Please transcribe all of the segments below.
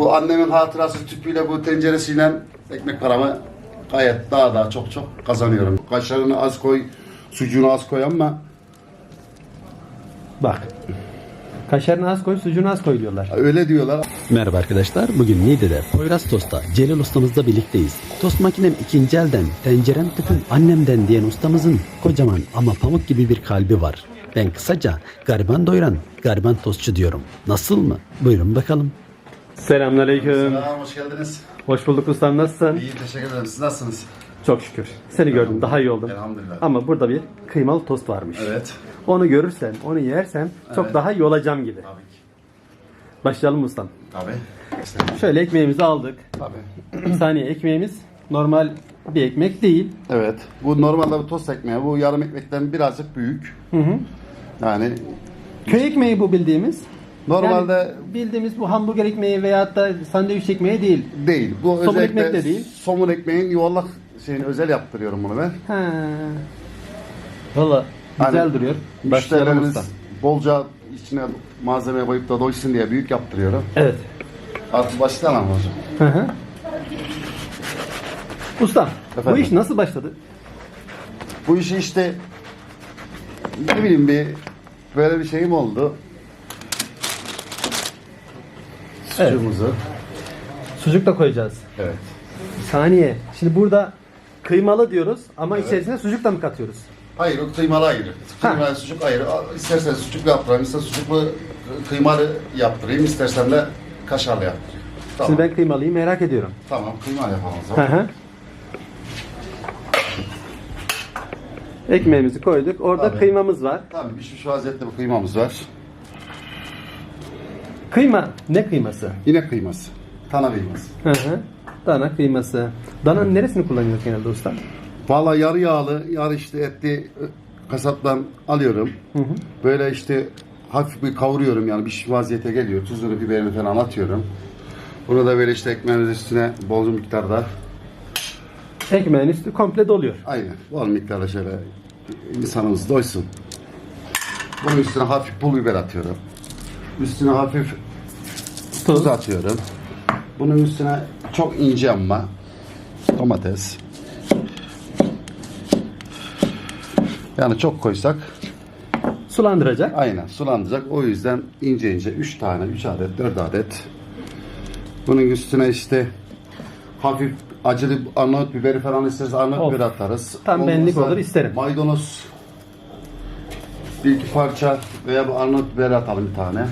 Bu annemin hatırası tüpüyle bu tenceresiyle ekmek paramı gayet daha daha çok çok kazanıyorum. Kaşarını az koy, sucuğunu az koy ama Bak. Kaşarını az koy, sucuğunu az koy diyorlar. öyle diyorlar. Merhaba arkadaşlar. Bugün Niğde'de Poyraz Tost'ta Celal ustamızla birlikteyiz. Tost makinem ikinci elden, tencerem tüpüm annemden diyen ustamızın kocaman ama pamuk gibi bir kalbi var. Ben kısaca gariban doyuran gariban tostçu diyorum. Nasıl mı? Buyurun bakalım. Selamünaleyküm. Selam, hoş geldiniz. Hoş bulduk ustam nasılsın? İyi, teşekkür ederim. Siz nasılsınız? Çok şükür. Seni gördüm daha iyi oldum. Elhamdülillah. Ama burada bir kıymalı tost varmış. Evet. Onu görürsem, onu yersem çok Evet. daha iyi olacağım gibi. Tabii ki. Başlayalım ustam. Tabii. Şöyle ekmeğimizi aldık. tabii. Bir saniye ekmeğimiz normal bir ekmek değil. Evet. Bu normalde bir tost ekmeği. Bu yarım ekmekten birazcık büyük. Hı hı. Yani Köy ekmeği bu bildiğimiz. Normalde Yani bildiğimiz bu hamburger ekmeği veyahut da sandviç ekmeği değil. değil. Bu Somun özellikle ekmek de değil. Somun ekmeğin yuvarlak şeyini özel yaptırıyorum bunu ben. Ha. Valla güzel Hani duruyor. Müşterilerimiz bolca içine malzeme koyup da doysun diye büyük yaptırıyorum. Evet. Artık başlayalım hocam. Hı hı. Usta, bu Efendim? iş nasıl başladı? Bu işi işte ne bileyim bir böyle bir şeyim oldu. Evet. Sucuğumuzu. Sucuk da koyacağız. Evet. Bir saniye. Şimdi burada kıymalı diyoruz ama içerisine sucuk da mı katıyoruz? Hayır o kıymalı ayrı. Kıymalı sucuk ayrı. İstersen sucuklu yaptırayım, istersen sucuklu kıymalı yaptırayım, istersen de kaşarlı yaptırayım. Tamam. Şimdi ben kıymalıyı merak ediyorum. Tamam kıymalı yapalım o zaman. hı. Ekmeğimizi koyduk. Orada Tabii. kıymamız var. Tamam pişmiş vaziyette bu kıymamız var. Kıyma ne kıyması? Yine kıyması. Tana kıyması. Hı hı. Dana kıyması. Dananın neresini kullanıyoruz genelde usta? Valla yarı yağlı, yarı işte etli ö, kasaptan alıyorum. Böyle işte hafif bir kavuruyorum yani pişmiş vaziyete geliyor. Tuzunu, biberini falan atıyorum. Bunu da böyle işte ekmeğimiz üstüne bol miktarda, Ekmeğin üstü komple doluyor. aynen bol miktarda şöyle insanımız doysun. Bunun üstüne hafif pul biber atıyorum. Üstüne hafif tuz atıyorum. Bunun üstüne çok ince ama domates. Yani çok koysak Sulandıracak. aynen sulandıracak. O yüzden ince ince 3 tane, 3 adet, 4 adet. Bunun üstüne işte hafif acılı Arnavut biberi falan isteriz Arnavut Of. biberi atarız. Tam benlik Olmazsa olur, isterim. Maydanoz bir iki parça veya bu Arnavut biberi atalım bir tane.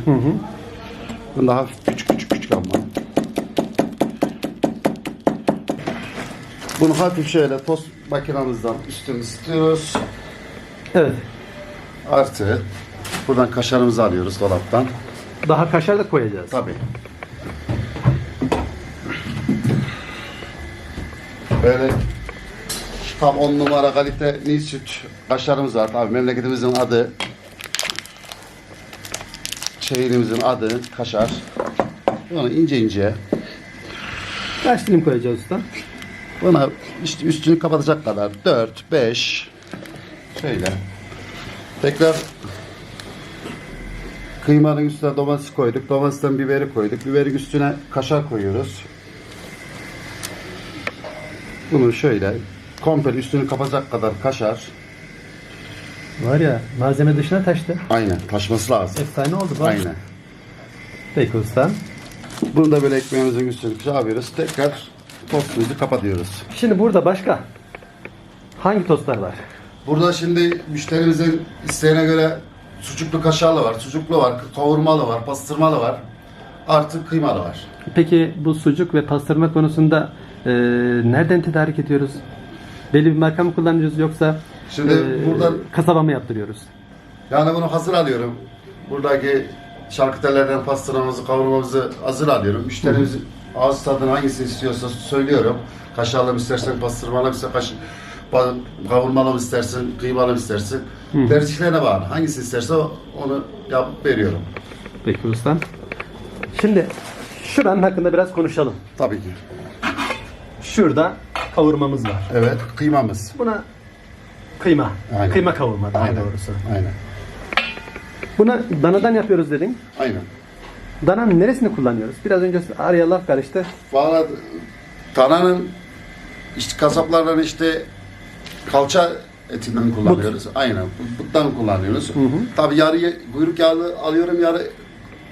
Bunu da hafif küçük küçük küçük ama. Bunu hafif şöyle tost makinamızdan üstünü ısıtıyoruz. Evet. Artı buradan kaşarımızı alıyoruz dolaptan. Daha kaşar da koyacağız. Tabii. Böyle tam on numara kalite Nil süt kaşarımız var. Tabii memleketimizin adı şehrimizin adı kaşar. Bunu ince ince Kaç dilim koyacağız usta? buna işte üstünü kapatacak kadar 4 5 şöyle tekrar kıymanın üstüne domates koyduk. Domatesten biberi koyduk. Biberin üstüne kaşar koyuyoruz. Bunu şöyle komple üstünü kapatacak kadar kaşar. Var ya malzeme dışına taştı. Aynen taşması lazım. Efsane oldu bak. Aynen. Peki usta. Bunu da böyle ekmeğimizin üstüne şey yapıyoruz. Tekrar tostumuzu kapatıyoruz. Şimdi burada başka hangi tostlar var? Burada şimdi müşterimizin isteğine göre sucuklu kaşarlı var, sucuklu var, kavurmalı var, pastırmalı var. Artık kıymalı var. Peki bu sucuk ve pastırma konusunda e, nereden tedarik ediyoruz? Belli bir marka mı kullanıyoruz yoksa Şimdi buradan- kasaba mı yaptırıyoruz? Yani bunu hazır alıyorum. Buradaki şarküterlerden pastırmamızı, kavurmamızı hazır alıyorum. Müşterimiz ağız tadını hangisini istiyorsa söylüyorum. Kaşarlı mı istersen, pastırmalı mı istersen, kavurmalı mı istersin, kıymalı mı istersin. Tercihlerine bağlı. Hangisini isterse onu yapıp veriyorum. Peki usta. Şimdi şuranın hakkında biraz konuşalım. Tabii ki. Şurada kavurmamız var. Evet, kıymamız. Buna kıyma. Aynen. Kıyma kavurma daha Aynen. doğrusu. Aynen. Buna danadan yapıyoruz dedin. Aynen. Dananın neresini kullanıyoruz? Biraz önce araya laf karıştı. Valla dananın işte kasaplardan işte kalça etinden kullanıyoruz. Aynen. Buttan kullanıyoruz. Tabii yarı kuyruk yağı alıyorum yarı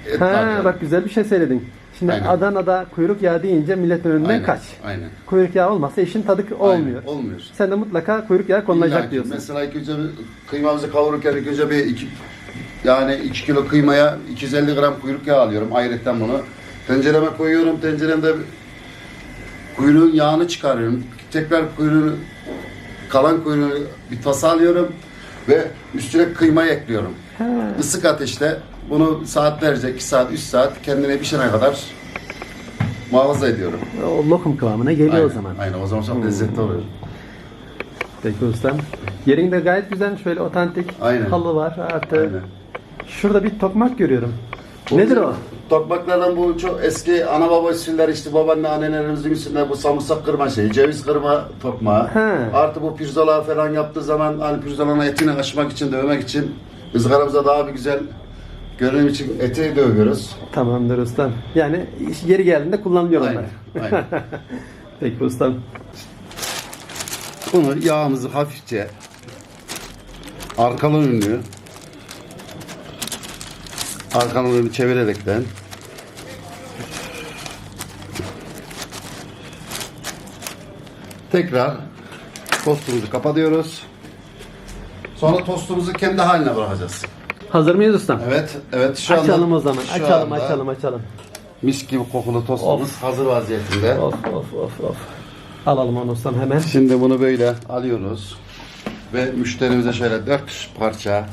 et Ha alıyorum. bak güzel bir şey söyledin. Şimdi Aynen. Adana'da kuyruk yağı deyince milletin önünden Aynen, kaç. Aynen. Kuyruk yağı olmazsa işin tadı olmuyor. Aynen, olmuyor. Sen de mutlaka kuyruk yağı konulacak İlla ki. diyorsun. Mesela ilk önce bir kıymamızı kavururken ilk önce bir iki, yani 2 kilo kıymaya 250 gram kuyruk yağı alıyorum. Ayrıca bunu tencereme koyuyorum. Tenceremde kuyruğun yağını çıkarıyorum. Tekrar kuyruğunu kalan kuyruğunu bir tasa alıyorum ve üstüne kıymayı ekliyorum. Ha. Isık ateşte bunu saatlerce 2 saat 3 saat kendine pişene kadar muhafaza ediyorum. O lokum kıvamına geliyor Aynen, o zaman. Aynen o zaman çok lezzetli oluyor. Peki ustam. Yerin de gayet güzel. Şöyle otantik Aynen. halı var. Artı Aynen. şurada bir tokmak görüyorum. Nedir o? Tokmaklardan bu çok eski ana baba usuller işte babaanne annelerimizin üstünde bu samırsak kırma şeyi, ceviz kırma tokmağı. He. Artı bu pirzola falan yaptığı zaman hani pirzolanın etini açmak için, dövmek için ızgaramıza daha bir güzel görünüm için eti dövüyoruz. Tamamdır ustam. Yani iş yeri geldiğinde kullanılıyor onlar. Aynen. aynen. Peki ustam. Bunu yağımızı hafifçe arkalı ünlü arkalı ünlü çevirerekten tekrar tostumuzu kapatıyoruz. Sonra tostumuzu kendi haline bırakacağız. Hazır mıyız ustam? Evet, evet şu anda açalım o zaman. şu Açalım, anda açalım, açalım. Mis gibi kokulu tostumuz hazır vaziyetinde. Of of of of. Alalım onu ustam hemen. Şimdi bunu böyle alıyoruz ve müşterimize şöyle dört parça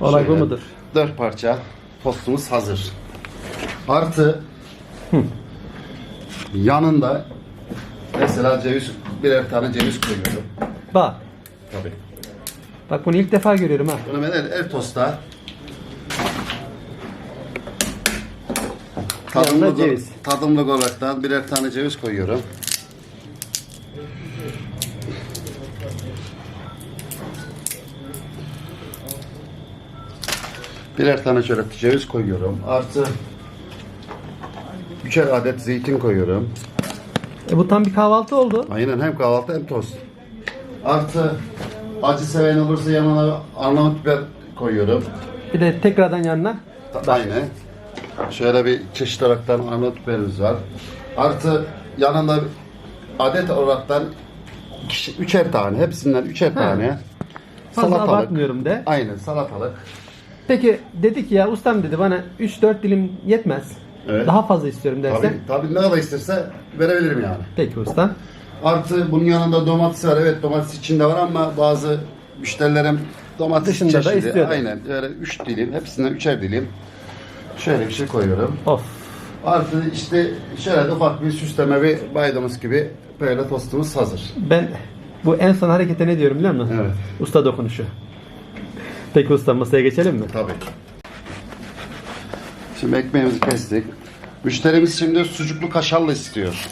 Olay bu mudur? Dört parça tostumuz hazır. Artı yanında mesela ceviz birer tane ceviz koyuyorum. Bak. Tabii. Bak bunu ilk defa görüyorum ha. Bunu ben el, el tosta tadımlık, ceviz. tadımlık olaraktan birer tane ceviz koyuyorum. Birer tane şöyle ceviz koyuyorum. Artı üçer adet zeytin koyuyorum. E bu tam bir kahvaltı oldu. Aynen hem kahvaltı hem tost. Artı acı seven olursa yanına Arnavut biber koyuyorum. Bir de tekrardan yanına. Aynen. Şöyle bir çeşit olaraktan Arnavut biberimiz var. Artı yanında adet olaraktan ikişi- üçer tane, hepsinden üçer tane. Fazla abartmıyorum de. Aynen salatalık. Peki dedik ya ustam dedi bana 3-4 dilim yetmez. Evet. Daha fazla istiyorum dersen. Tabii, tabii ne kadar isterse verebilirim yani. Peki usta. Artı bunun yanında domates var. Evet domates içinde var ama bazı müşterilerim domates Dışında da çeşidi. istiyor. Aynen. Öyle üç dilim. Hepsinden üçer dilim. Şöyle bir şey koyuyorum. Of. Artı işte şöyle de ufak bir süsleme bir maydanoz gibi böyle tostumuz hazır. Ben bu en son harekete ne diyorum biliyor musun? Evet. Usta dokunuşu. Peki usta masaya geçelim mi? Tabii. Şimdi ekmeğimizi kestik. Müşterimiz şimdi sucuklu kaşarlı istiyor.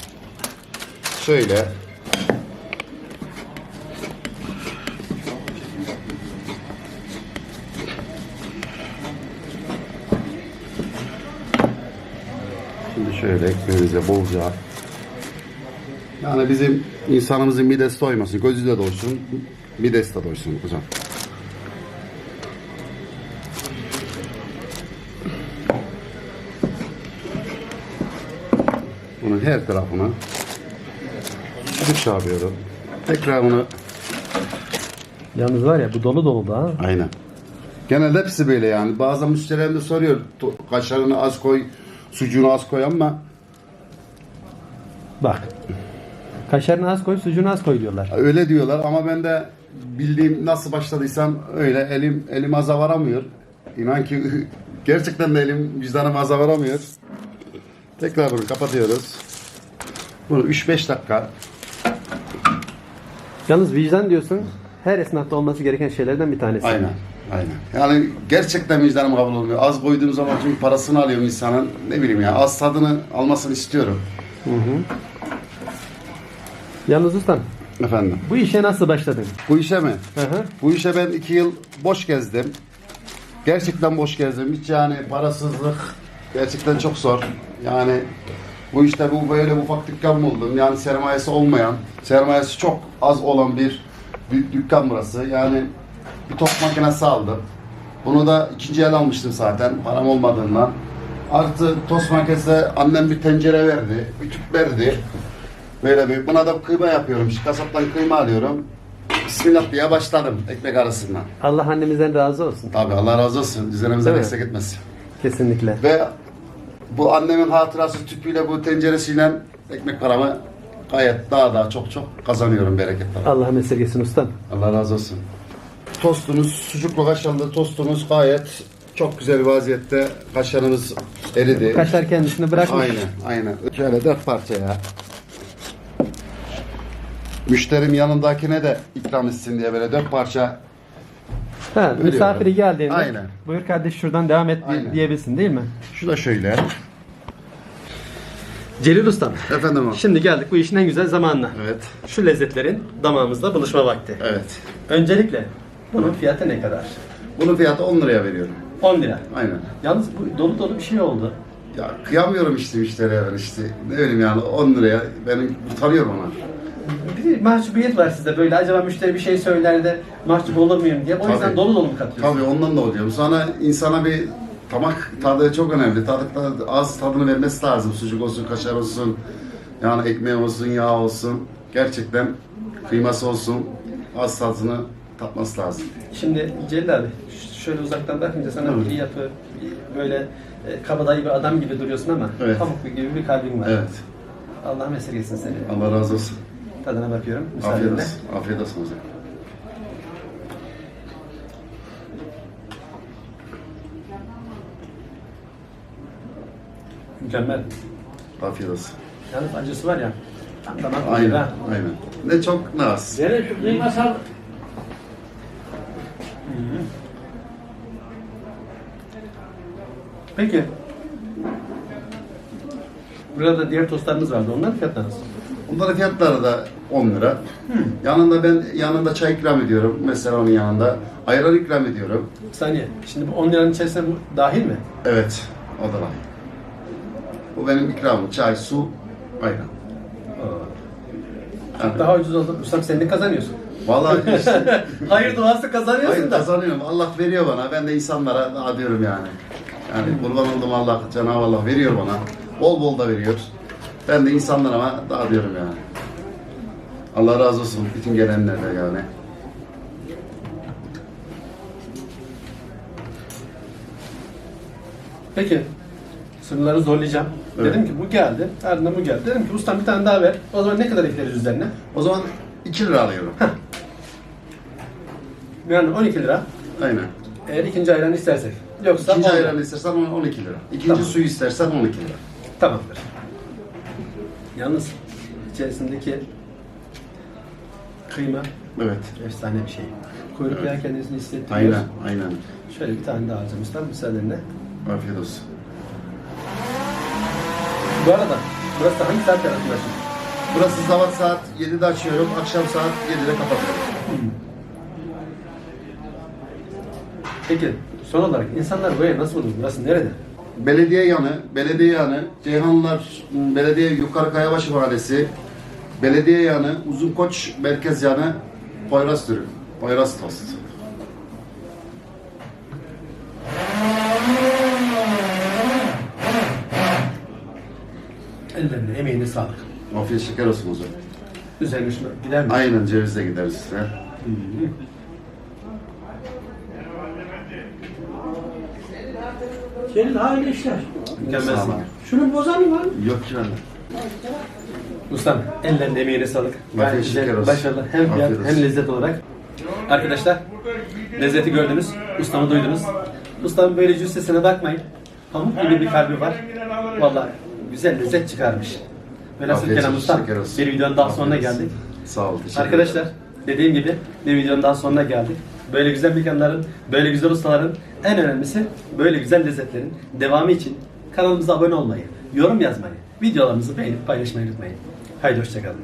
Şöyle. Şimdi şöyle ekmeğimize bolca yani bizim insanımızın midesi doymasın, gözü de doysun, midesi de doysun hocam. Bunun her tarafına sucuk çağırıyorum. Tekrar bunu Yalnız var ya bu dolu dolu da ha. aynen. Genelde hepsi böyle yani. Bazen müşterilerim de soruyor "To- kaşarını az koy, sucuğunu az koy ama Bak. Kaşarını az koy, sucuğunu az koy diyorlar. öyle diyorlar ama ben de bildiğim nasıl başladıysam öyle elim elim aza varamıyor. İnan ki gerçekten de elim vicdanım aza varamıyor. Tekrar bunu kapatıyoruz. Bunu 3-5 dakika Yalnız vicdan diyorsun. Her esnafta olması gereken şeylerden bir tanesi. Aynen. Aynen. Yani gerçekten vicdanım kabul olmuyor. Az koyduğum zaman çünkü parasını alıyorum insanın. Ne bileyim ya az tadını almasını istiyorum. Yalnız ustam Efendim. Bu işe nasıl başladın? Bu işe mi? Hı hı. Bu işe ben iki yıl boş gezdim. Gerçekten boş gezdim. Hiç yani parasızlık gerçekten çok zor. Yani bu işte bu böyle ufak dükkan buldum. Yani sermayesi olmayan, sermayesi çok az olan bir büyük dükkan burası. Yani bir tost makinesi aldım. Bunu da ikinci el almıştım zaten param olmadığından. Artı tost makinesine annem bir tencere verdi, bir tüp verdi. Böyle bir, buna da kıyma yapıyorum. Şu kasaptan kıyma alıyorum. Bismillah diye başladım ekmek arasından. Allah annemizden razı olsun. Tabii Allah razı olsun. Üzerimize Değil mi? eksik etmesin. Kesinlikle. Ve bu annemin hatırası tüpüyle bu tenceresiyle ekmek paramı gayet daha daha çok çok kazanıyorum bereketler. Allah'ım esirgesin ustam. Allah razı olsun. Tostunuz, sucuklu kaşarlı tostunuz gayet çok güzel vaziyette. Kaşarımız eridi. Kaşar kendisini bırakmış. Aynen, aynen. Şöyle dört parça ya. Müşterim yanındakine de ikram etsin diye böyle dört parça. Ha, Öyle misafiri yani. geldiğinde Aynen. buyur kardeş şuradan devam et Aynen. diyebilsin değil mi? Şu da şöyle. Celil ustam. Efendim o. Şimdi geldik bu işin en güzel zamanına. Evet, Şu lezzetlerin damağımızda buluşma vakti. evet. Öncelikle bunun fiyatı ne kadar? Bunun fiyatı 10 liraya veriyorum. 10 lira. Aynen. Yalnız bu dolu dolu bir şey oldu. Ya kıyamıyorum işte müşteriye ben işte. Ne bileyim yani 10 liraya benim utanıyorum ona. Bir mahcubiyet var sizde böyle acaba müşteri bir şey söyler de mahcup olur muyum diye. O yüzden Tabii. dolu dolu mu katıyorsun? Tabii ondan da oluyor. Sonra insana bir tamak tadı çok önemli. Tadı, tadı ağız tadını vermesi lazım. Sucuk olsun, kaşar olsun, yani ekmeği olsun, yağ olsun. Gerçekten kıyması olsun, ağız tadını tatması lazım. Şimdi Celil abi şöyle uzaktan bakınca sana Evet. bir yapı bir böyle e, kabadayı bir adam gibi duruyorsun ama Evet. pamuk gibi bir kalbin var. Evet. Allah'ım esirgesin seni. Allah razı olsun. Tadına bakıyorum. Afiyet Müsaadenle. olsun. Afiyet olsun hocam. Mükemmel. Afiyet olsun. Yalnız acısı var ya. Tam damak Aynen, ha. aynen. Ne çok ne az. Nereye şu kıyma sal? Peki. Burada diğer tostlarımız vardı. Onların fiyatları nasıl? Bunların fiyatları da 10 lira. Yanında ben yanında çay ikram ediyorum. Mesela onun yanında. Ayran ikram ediyorum. Bir saniye. Şimdi bu 10 liranın içerisine bu dahil mi? Evet, o da var. Bu benim ikramım. Çay, su, ayran. Yani, Daha ucuz oldu. Ustam sen de kazanıyorsun. Vallahi işte, Hayır duası kazanıyorsun hayır da. kazanıyorum. Allah veriyor bana. Ben de insanlara dağıtıyorum yani. Yani kurban olduğum Allah, Cenab-ı Allah veriyor bana. Bol bol da veriyor. Ben de insanlara dağıtıyorum yani. Allah razı olsun bütün gelenlere yani. Peki. Sınırları zorlayacağım. Evet. Dedim ki bu geldi. Ardından bu geldi. Dedim ki ustam bir tane daha ver. O zaman ne kadar ekleriz üzerine? O zaman 2 lira alıyorum. Yani 12 lira. Aynen. Eğer ikinci ayranı istersek. Yoksa İkinci 10 lira. ayranı istersen 12 lira. İkinci Tamam. suyu istersen 12 lira. Tamamdır. Yalnız içerisindeki kıyma Evet. efsane bir şey. Kuyruk yağı kendisini hissettiriyor. Aynen, aynen. Şöyle bir tane daha alacağım ustam müsaadenle. Afiyet olsun. Bu arada burası hangi saatte arasında açılır? Burası sabah saat 7'de açıyorum, akşam saat 7'de kapatıyorum. Peki son olarak insanlar buraya nasıl bulur? Burası nerede? Belediye yanı, belediye yanı, Ceyhanlılar m, Belediye Yukarı Kayabaşı Mahallesi, belediye yanı, Uzunkoç Merkez yanı, Poyraz Dürüm, Poyraz Tost. Ellerine, emeğine sağlık. Afiyet şeker olsun hocam. Üzerine şunu gider mi? Aynen cevizle gideriz size. Senin hayırlı işler. Mükemmelsin. Sağ olun. Şunu bozan mı var? Yok ki bende. Ustam ellerine emeğine sağlık. Şeker güzel, başarılı. Hem fiyat hem lezzet olarak. Arkadaşlar lezzeti gördünüz. Ustamı duydunuz. Ustamın böyle cüssesine bakmayın. Pamuk gibi bir kalbi var. Vallahi güzel lezzet çıkarmış. Velhasıl Afiyet Kenan olsun, Ustam şeker olsun. bir videonun daha sonuna olsun. geldik. Sağ ol. teşekkür Arkadaşlar ederim. dediğim gibi bir videonun daha sonuna geldik. Böyle güzel mekanların, böyle güzel ustaların en önemlisi böyle güzel lezzetlerin devamı için kanalımıza abone olmayı, yorum yazmayı, videolarımızı beğenip paylaşmayı unutmayın. Haydi hoşçakalın.